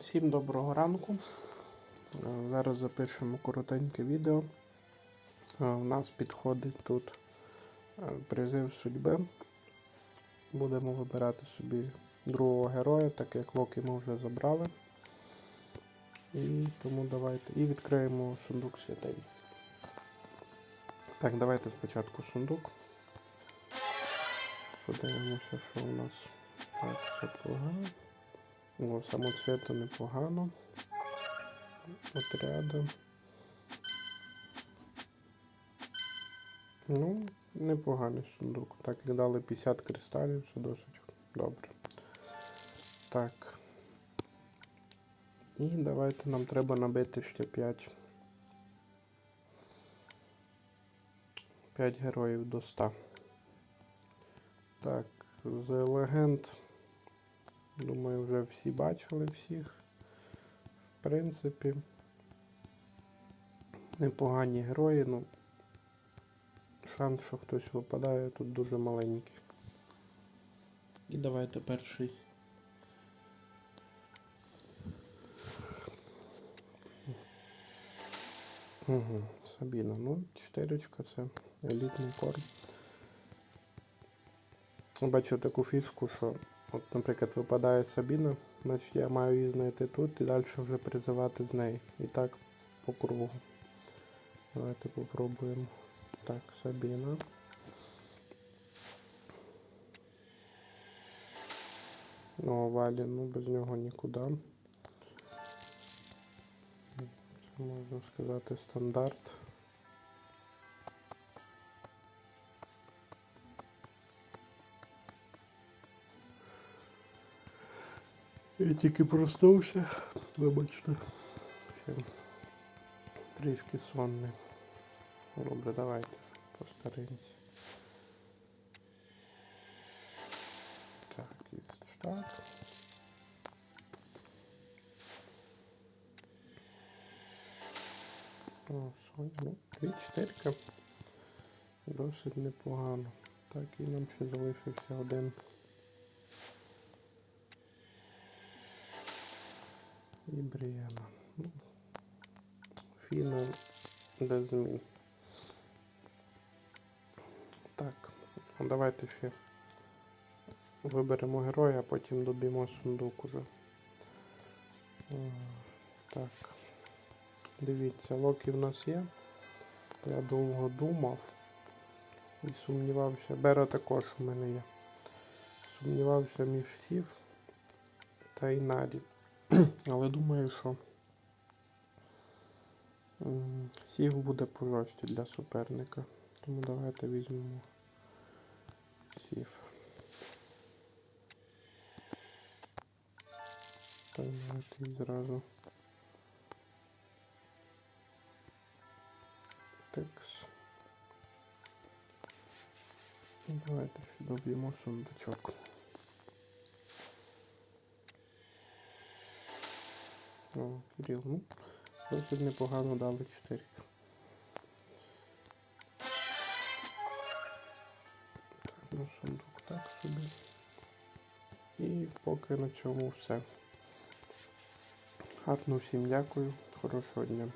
Всім доброго ранку. Е, Зараз запишемо коротеньке відео. Е, У нас підходить тут е, призив судьби. Будемо вибирати собі другого героя, так як Локі ми вже забрали. І тому давайте. І відкриємо сундук святинь. Так, давайте спочатку сундук. Подивимося, що у нас. Так, все погано. О, самоцвіту непогано. Отряди. Ну, непоганий сундук. Так як дали 50 кристалів, все досить добре. Так. І давайте нам треба набити ще 5. 5 героїв до 100. Так, з легенд. Думаю, вже всі бачили всіх. В принципі, непогані герої, ну шанс, що хтось випадає, тут дуже маленький. І давайте перший. Угу, Сабіна. Ну, чотирочка це елітний корм. Бачу таку фішку, що От, наприклад, випадає Сабіна, значить я маю її знайти тут і далі вже призивати з неї. І так по кругу. Давайте попробуємо. Так, Сабіна. О, Валі, ну без нього нікуди. Це можна сказати стандарт. Я тільки проснувся, вибачте. Ще трішки сонний. Добре, давайте постаримось. Так, і старт. О, ну, дві чотирка. Досить непогано. Так, і нам ще залишився один. І Бріана. Ну, Фіна без змін. Так, ну, давайте ще виберемо героя, а потім доб'ємо сундук уже. Е, Так. Дивіться, Локі в нас є. Я довго думав і сумнівався. Бера також в мене є. Сумнівався між Сів та Інарі. Але думаю, що сів буде прорості для суперника. Тому давайте візьмемо сів. Так, давайте відразу. Текс. І давайте ще доб'ємо сундучок. О, Кирил, ну, досить непогано дали 4. Так, ну сундук так собі. І поки на цьому все. Гарно всім дякую. Хорошого дня.